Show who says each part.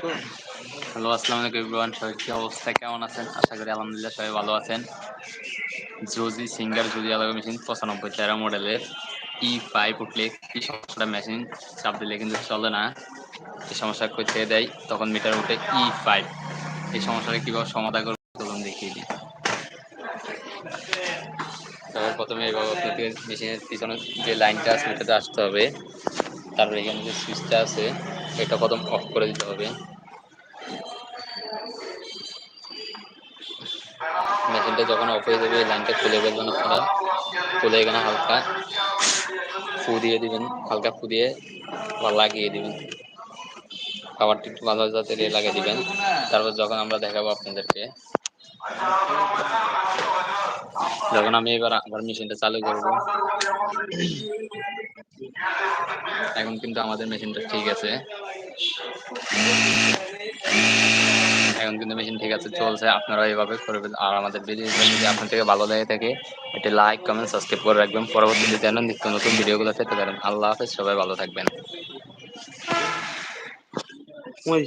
Speaker 1: Hello, আসসালামু আলাইকুম everyone সবাই কি অবস্থা? কেমন আছেন? আশা করি আলহামদুলিল্লাহ সবাই ভালো আছেন। জোজি সিঙ্গার জোজি আলাদা মেশিন পঁচানব্বই তেরো মডেলের ই ফাইভ উঠলে কি সমস্যাটা মেশিন চাপ দিলে কিন্তু চলে না। এই সমস্যা করতে দেয় তখন মিটার উঠে ই ফাইভ এই সমস্যাটা কীভাবে সমাধান করবে চলুন দেখিয়ে দিই। প্রথমে এইভাবে আপনাকে মেশিনের পিছনে যে লাইনটা আছে ওটাতে আসতে হবে। তারপরে এখানে যে সুইচটা আছে, এটা প্রথম অফ করে দিতে হবে। মেশিনটা যখন অফ হয়ে যাবে লাইনটা খুলে ফেলবেন আপনারা। খুলে এখানে হালকা ফু দিয়ে দিবেন, হালকা ফু দিয়ে লাগিয়ে দিবেন। খাবারটি একটু ভালো যাতে লাগিয়ে দিবেন। তারপর যখন আমরা দেখাবো আপনাদেরকে, যখন আমি এবার আবার মেশিনটা চালু করব। এখন কিন্তু আমাদের মেশিনটা ঠিক আছে। এখন কিন্তু মেশিন ঠিক আছে, চলছে আপনারা এইভাবে করবেন। আর আমাদের ভিডিও যদি আপনার থেকে ভালো লেগে থাকে এটি লাইক কমেন্ট সাবস্ক্রাইব করে রাখবেন। পরবর্তীতে যেন নিত্য নতুন ভিডিওগুলো পেতে পারেন। আল্লাহ হাফেজ, সবাই ভালো থাকবেন।
Speaker 2: ওই